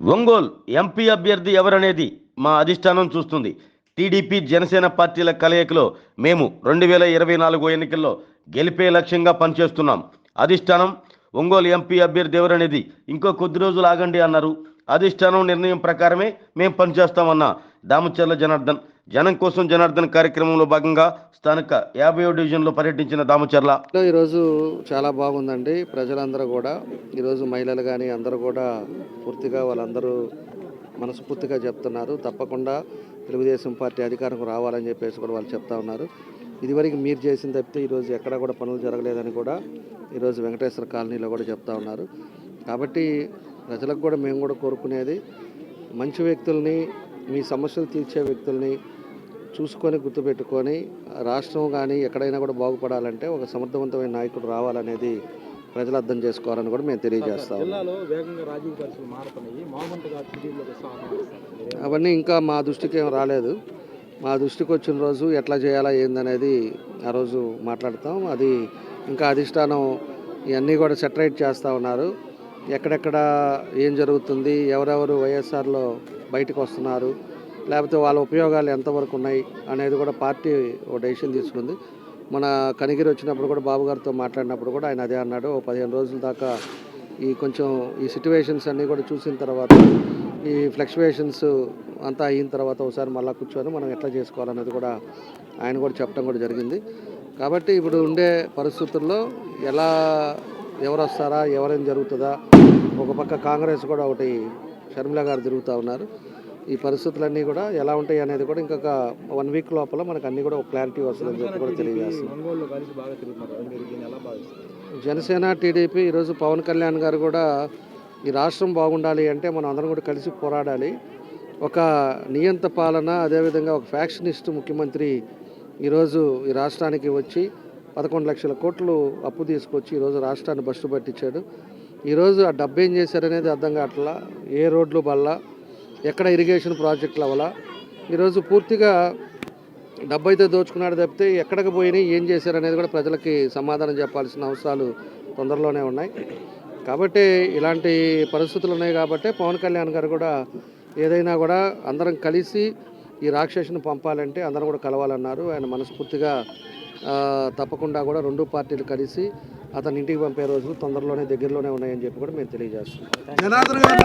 Ongole MP అభ్యర్థి ఎవరనేది మా అధిష్టానం చూస్తుంది. టీడీపీ జనసేన పార్టీల కలయికలో మేము రెండు వేల ఇరవై నాలుగు ఎన్నికల్లో గెలిపే లక్ష్యంగా పనిచేస్తున్నాం. అధిష్టానం ఒంగోలు ఎంపీ అభ్యర్థి ఎవరనేది ఇంకో కొద్ది రోజులు ఆగండి అన్నారు. అధిష్టానం నిర్ణయం ప్రకారమే మేము పనిచేస్తామన్న దామచర్ల జనార్దన్ జనం కోసం జనార్దన్ కార్యక్రమంలో భాగంగా స్థానిక యాభై డివిజన్లో పర్యటించిన దామచర్ల. ఈరోజు చాలా బాగుందండి. ప్రజలందరూ కూడా ఈరోజు మహిళలు కానీ అందరూ కూడా పూర్తిగా వాళ్ళందరూ మనస్ఫూర్తిగా చెప్తున్నారు. తప్పకుండా తెలుగుదేశం పార్టీ అధికారంకు రావాలని చెప్పేసి కూడా వాళ్ళు చెప్తా ఉన్నారు. ఇదివరకు మీరు చేసిన తప్పితే ఈరోజు ఎక్కడ కూడా పనులు జరగలేదని కూడా ఈరోజు వెంకటేశ్వర కాలనీలో కూడా చెప్తా ఉన్నారు. కాబట్టి ప్రజలకు కూడా మేము కూడా కోరుకునేది మంచి వ్యక్తుల్ని మీ సమస్యలు తీర్చే వ్యక్తుల్ని చూసుకొని గుర్తుపెట్టుకొని రాష్ట్రం కానీ ఎక్కడైనా కూడా బాగుపడాలంటే ఒక సమర్థవంతమైన నాయకుడు రావాలనేది ప్రజలు అర్థం చేసుకోవాలని కూడా మేము తెలియజేస్తాం అవన్నీ ఇంకా మా దృష్టికి ఏం రాలేదు. మా దృష్టికి వచ్చిన రోజు ఎట్లా చేయాలా ఏందనేది ఆ రోజు మాట్లాడతాం. అది ఇంకా అధిష్టానం ఇవన్నీ కూడా సెటరేట్ చేస్తూ ఉన్నారు. ఎక్కడెక్కడ ఏం జరుగుతుంది ఎవరెవరు వైఎస్ఆర్లో బయటకు వస్తున్నారు లేకపోతే వాళ్ళ ఉపయోగాలు ఎంతవరకు ఉన్నాయి అనేది కూడా పార్టీ ఒక డెసిషన్ తీసుకుంది. మన కనిగిరి వచ్చినప్పుడు కూడా బాబు గారితో మాట్లాడినప్పుడు కూడా ఆయన అదే అన్నాడు. ఓ పదిహేను రోజుల దాకా ఈ కొంచెం ఈ సిచ్యువేషన్స్ అన్నీ కూడా చూసిన తర్వాత ఈ ఫ్లక్చువేషన్స్ అంతా అయిన తర్వాత ఒకసారి మళ్ళీ కూర్చొని మనం ఎట్లా చేసుకోవాలనేది కూడా ఆయన కూడా చెప్పడం కూడా జరిగింది. కాబట్టి ఇప్పుడు ఉండే పరిస్థితుల్లో ఎలా ఎవరు వస్తారా ఎవరేం జరుగుతుందా ఒక పక్క కాంగ్రెస్ కూడా ఒకటి షర్మిల గారు తిరుగుతూ ఉన్నారు. ఈ పరిస్థితులన్నీ కూడా ఎలా ఉంటాయి అనేది కూడా ఇంకొక వన్ వీక్ లోపల మనకు అన్నీ కూడా ఒక క్లారిటీ వస్తుందని చెప్పి కూడా భావిస్తారు? జనసేన టీడీపీ ఈరోజు పవన్ కళ్యాణ్ గారు కూడా ఈ రాష్ట్రం బాగుండాలి అంటే మనం అందరం కూడా కలిసి పోరాడాలి. ఒక నియంత పాలన అదేవిధంగా ఒక ఫ్యాక్షనిస్ట్ ముఖ్యమంత్రి ఈరోజు ఈ రాష్ట్రానికి వచ్చి పదకొండు లక్షల కోట్లు అప్పు తీసుకొచ్చి ఈరోజు రాష్ట్రాన్ని బస్సు పట్టించాడు. ఈరోజు ఆ డబ్బు ఏం చేశారనేది అర్థం కావట్లా. ఏ రోడ్లు వల్ల ఎక్కడ ఇరిగేషన్ ప్రాజెక్టుల వల్ల ఈరోజు పూర్తిగా డబ్బైతే దోచుకున్నాడు తప్పితే ఎక్కడికి పోయినాయి ఏం చేశారు అనేది కూడా ప్రజలకి సమాధానం చెప్పాల్సిన అవసరాలు తొందరలోనే ఉన్నాయి. కాబట్టి ఇలాంటి పరిస్థితులు ఉన్నాయి కాబట్టి పవన్ కళ్యాణ్ గారు కూడా ఏదైనా కూడా అందరం కలిసి ఈ రాక్షసుని పంపాలంటే అందరం కూడా కలవాలన్నారు. ఆయన మనస్ఫూర్తిగా తప్పకుండా కూడా రెండు పార్టీలు కలిసి అతని ఇంటికి పంపే రోజులు తొందరలోనే దగ్గరలోనే ఉన్నాయని చెప్పి కూడా మేము తెలియజేస్తున్నాం.